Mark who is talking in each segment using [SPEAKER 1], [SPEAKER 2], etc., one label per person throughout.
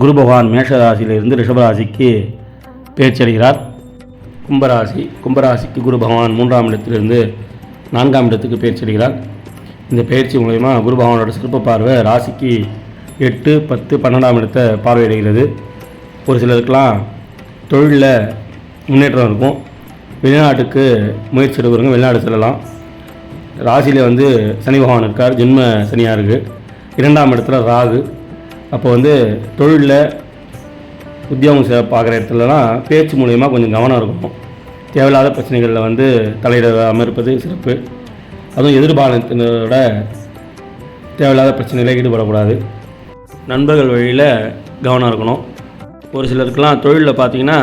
[SPEAKER 1] குரு பகவான் மேஷராசியிலிருந்து ரிஷபராசிக்கு பேச்சடைகிறார். கும்பராசி கும்பராசிக்கு குரு பகவான் மூன்றாம் இடத்திலிருந்து நான்காம் இடத்துக்கு பேச்சடைகிறார். இந்த பயிற்சி மூலயமா குரு பகவானோட சிறப்பு பார்வை ராசிக்கு எட்டு பத்து பன்னெண்டாம் இடத்தை பார்வையிடுகிறது. ஒரு சிலருக்கெல்லாம் தொழிலில் முன்னேற்றம் இருக்கும். வெளிநாட்டுக்கு முயற்சி எடுக்கிறவங்க வெளிநாடு செல்லலாம். ராசியில் வந்து சனி பகவான் இருக்கார் ஜென்ம சனியாக இருக்குது இரண்டாம் இடத்துல ராகு. அப்போ வந்து தொழிலில் உத்தியோகம் பார்க்குற இடத்துலலாம் பேச்சு மூலயமா கொஞ்சம் கவனம் இருக்கணும். தேவையில்லாத பிரச்சனைகளில் வந்து தலையிடாமல் இருப்பது சிறப்பு. அதுவும் எதிர்பாலத்தினரோட தேவையில்லாத பிரச்சனையில் ஈடுபடக்கூடாது. நண்பர்கள் வழியில் கவனம் இருக்கணும். ஒரு சிலருக்கெல்லாம் தொழிலில் பார்த்தீங்கன்னா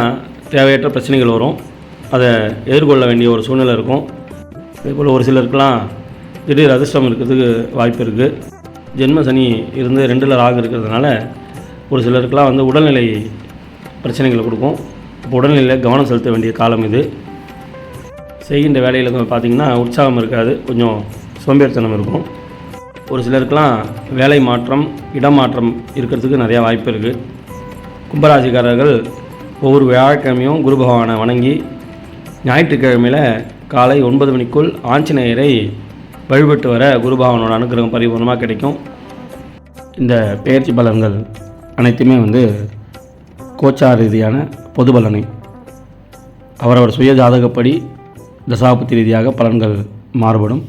[SPEAKER 1] தேவையற்ற பிரச்சனைகள் வரும். அதை எதிர்கொள்ள வேண்டிய ஒரு சூழ்நிலை இருக்கும். அதேபோல் ஒரு சிலருக்கெல்லாம் திடீர் அதிர்ஷ்டம் இருக்கிறதுக்கு வாய்ப்பு இருக்குது ஜென்ம சனி இருந்து ரெண்டில் ராகு இருக்கிறதுனால ஒரு சிலருக்கெலாம் வந்து உடல்நிலை பிரச்சனைகளை கொடுக்கும். இப்போ உடல்நிலையில் கவனம் செலுத்த வேண்டிய காலம் இது. செய்கின்ற வேலையில் பார்த்திங்கன்னா உற்சாகம் இருக்காது. கொஞ்சம் சோம்பேறித்தனம் இருக்கும். ஒரு சிலருக்கெலாம் வேலை மாற்றம் இடமாற்றம் இருக்கிறதுக்கு நிறையா வாய்ப்பு இருக்குது கும்பராசிக்காரர்கள் ஒவ்வொரு வியாழக்கிழமையும் குரு பகவானை வணங்கி ஞாயிற்றுக்கிழமையில் காலை ஒன்பது மணிக்குள் ஆஞ்சநேயரை வழிபட்டு வர குருபாவனோட அனுகிரகம் பரிபூர்ணமாக கிடைக்கும். இந்த பெயர்ச்சி பலன்கள் அனைத்துமே வந்து கோச்சார ரீதியான பொது பலனை. அவரவர் சுய ஜாதகப்படி தசாபத்தி ரீதியாக பலன்கள் மாறுபடும்.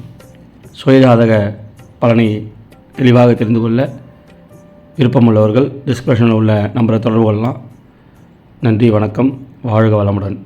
[SPEAKER 1] சுயஜாதக பலனை தெளிவாக தெரிந்து கொள்ள விருப்பமுள்ளவர்கள் டிஸ்கிரிப்ஷனில் உள்ள நம்பரை தொடர்பு கொள்ளலாம். நன்றி வணக்கம். வாழ்க வளமுடன்.